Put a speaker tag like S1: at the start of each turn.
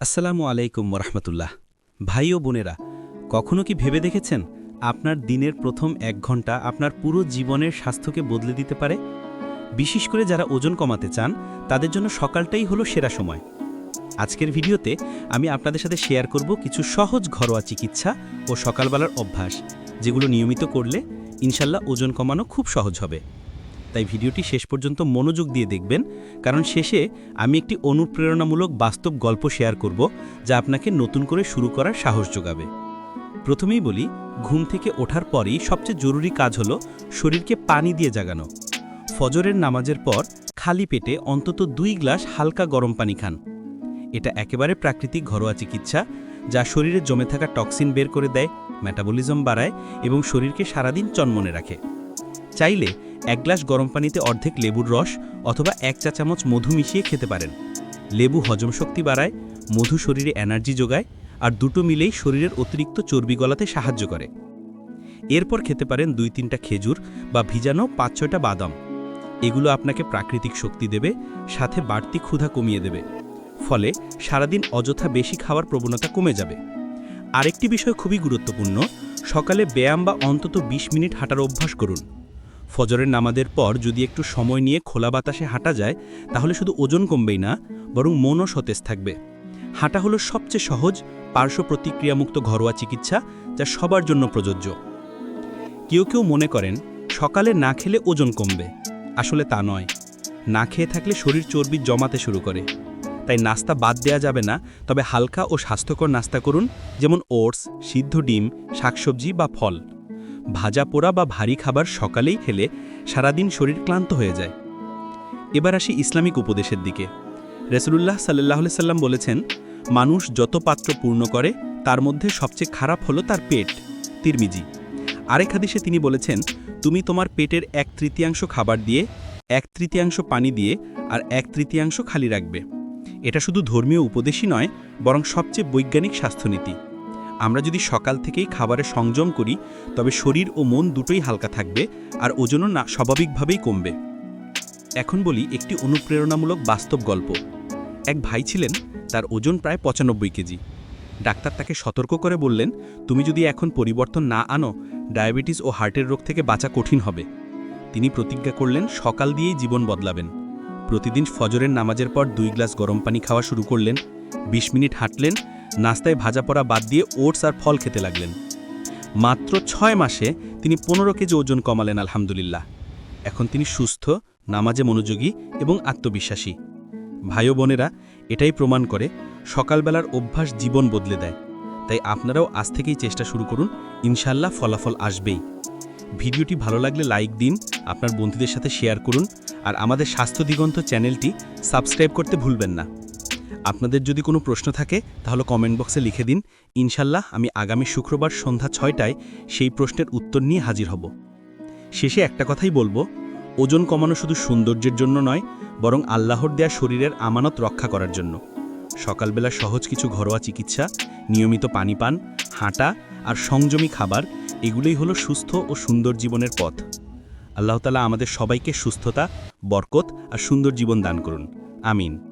S1: আসসালামু আলাইকুম রহমতুল্লাহ ভাই ও বোনেরা, কখনো কি ভেবে দেখেছেন আপনার দিনের প্রথম এক ঘণ্টা আপনার পুরো জীবনের স্বাস্থ্যকে বদলে দিতে পারে? বিশেষ করে যারা ওজন কমাতে চান, তাদের জন্য সকালটাই হলো সেরা সময়। আজকের ভিডিওতে আমি আপনাদের সাথে শেয়ার করব কিছু সহজ ঘরোয়া চিকিৎসা ও সকালবেলার অভ্যাস, যেগুলো নিয়মিত করলে ইনশাল্লাহ ওজন কমানো খুব সহজ হবে। তাই ভিডিওটি শেষ পর্যন্ত মনোযোগ দিয়ে দেখবেন, কারণ শেষে আমি একটি অনুপ্রেরণামূলক বাস্তব গল্প শেয়ার করব, যা আপনাকে নতুন করে শুরু করার সাহস যোগাবে। প্রথমেই বলি, ঘুম থেকে ওঠার পরই সবচেয়ে জরুরি কাজ হলো শরীরকে পানি দিয়ে জাগানো। ফজরের নামাজের পর খালি পেটে অন্তত দুই গ্লাস হালকা গরম পানি খান। এটা একেবারে প্রাকৃতিক ঘরোয়া চিকিৎসা, যা শরীরে জমে থাকা টক্সিন বের করে দেয়, মেটাবলিজম বাড়ায় এবং শরীরকে সারাদিন চনমনে রাখে। চাইলে এক গ্লাস গরম পানিতে অর্ধেক লেবুর রস অথবা এক চা চামচ মধু মিশিয়ে খেতে পারেন। লেবু হজম শক্তি বাড়ায়, মধু শরীরে এনার্জি যোগায় আর দুটো মিলেই শরীরের অতিরিক্ত চর্বি গলাতে সাহায্য করে। এরপর খেতে পারেন দুই তিনটা খেজুর বা ভিজানো পাঁচ ছয়টা বাদাম। এগুলো আপনাকে প্রাকৃতিক শক্তি দেবে, সাথে বাড়তি ক্ষুধা কমিয়ে দেবে। ফলে সারাদিন অযথা বেশি খাওয়ার প্রবণতা কমে যাবে। আরেকটি বিষয় খুবই গুরুত্বপূর্ণ, সকালে ব্যায়াম বা অন্তত ২০ মিনিট হাঁটার অভ্যাস করুন। ফজরের নামাজের পর যদি একটু সময় নিয়ে খোলা বাতাসে হাঁটা যায়, তাহলে শুধু ওজন কমবেই না, বরং মনও সতেজ থাকবে। হাঁটা হলো সবচেয়ে সহজ পার্শ্ব প্রতিক্রিয়ামুক্ত ঘরোয়া চিকিৎসা যা সবার জন্য প্রযোজ্য। কেউ কেউ মনে করেন, সকালে না খেলে ওজন কমবে। আসলে তা নয়। না খেয়ে থাকলে শরীর চর্বি জমাতে শুরু করে। তাই নাস্তা বাদ দেওয়া যাবে না, তবে হালকা ও স্বাস্থ্যকর নাস্তা করুন, যেমন ওটস, সিদ্ধ ডিম, শাকসবজি বা ফল। ভাজা পোড়া বা ভারী খাবার সকালেই খেলে সারাদিন শরীর ক্লান্ত হয়ে যায়। এবার আসি ইসলামিক উপদেশের দিকে। রসুলুল্লাহ সাল্লাহ সাল্লাম বলেছেন, মানুষ যত পাত্র পূর্ণ করে, তার মধ্যে সবচেয়ে খারাপ হলো তার পেট। তিরমিজি। আরেক হাদিসে তিনি বলেছেন, তুমি তোমার পেটের এক তৃতীয়াংশ খাবার দিয়ে, এক তৃতীয়াংশ পানি দিয়ে আর এক তৃতীয়াংশ খালি রাখবে। এটা শুধু ধর্মীয় উপদেশই নয়, বরং সবচেয়ে বৈজ্ঞানিক স্বাস্থ্যনীতি। আমরা যদি সকাল থেকেই খাবারে সংযম করি, তবে শরীর ও মন দুটোই হালকা থাকবে আর ওজনও না, স্বাভাবিকভাবেই কমবে। এখন বলি একটি অনুপ্রেরণামূলক বাস্তব গল্প। এক ভাই ছিলেন, তার ওজন প্রায় পঁচানব্বই কেজি। ডাক্তার তাকে সতর্ক করে বললেন, তুমি যদি এখন পরিবর্তন না আনো, ডায়াবেটিস ও হার্টের রোগ থেকে বাঁচা কঠিন হবে। তিনি প্রতিজ্ঞা করলেন, সকাল দিয়েই জীবন বদলাবেন। প্রতিদিন ফজরের নামাজের পর দুই গ্লাস গরম পানি খাওয়া শুরু করলেন। ২০ মিনিট হাঁটলেন নাস্তায় ভাজা পড়া বাদ দিয়ে ওটস আর ফল খেতে লাগলেন। মাত্র ছয় মাসে তিনি পনেরো কেজি ওজন কমালেন, আলহামদুলিল্লাহ। এখন তিনি সুস্থ, নামাজে মনোযোগী এবং আত্মবিশ্বাসী। ভাই বোনেরা, এটাই প্রমাণ করে সকালবেলার অভ্যাস জীবন বদলে দেয়। তাই আপনারাও আজ থেকেই চেষ্টা শুরু করুন ইনশাল্লাহ ফলাফল আসবেই। ভিডিওটি ভালো লাগলে লাইক দিন, আপনার বন্ধুদের সাথে শেয়ার করুন, আর আমাদের স্বাস্থ্য দিগন্ত চ্যানেলটি সাবস্ক্রাইব করতে ভুলবেন না। আপনাদের যদি কোনো প্রশ্ন থাকে, তাহলে কমেন্ট বক্সে লিখে দিন। ইনশাল্লাহ আমি আগামী শুক্রবার সন্ধ্যা ছয়টায় সেই প্রশ্নের উত্তর নিয়ে হাজির হব। শেষে একটা কথাই বলব, ওজন কমানো শুধু সৌন্দর্যের জন্য নয়, বরং আল্লাহর দেয়া শরীরের আমানত রক্ষা করার জন্য। সকালবেলা সহজ কিছু ঘরোয়া চিকিৎসা, নিয়মিত পানি পান, হাঁটা আর সংযমী খাবার, এগুলোই হলো সুস্থ ও সুন্দর জীবনের পথ। আল্লাহতালা আমাদের সবাইকে সুস্থতা, বরকত আর সুন্দর জীবন দান করুন। আমিন।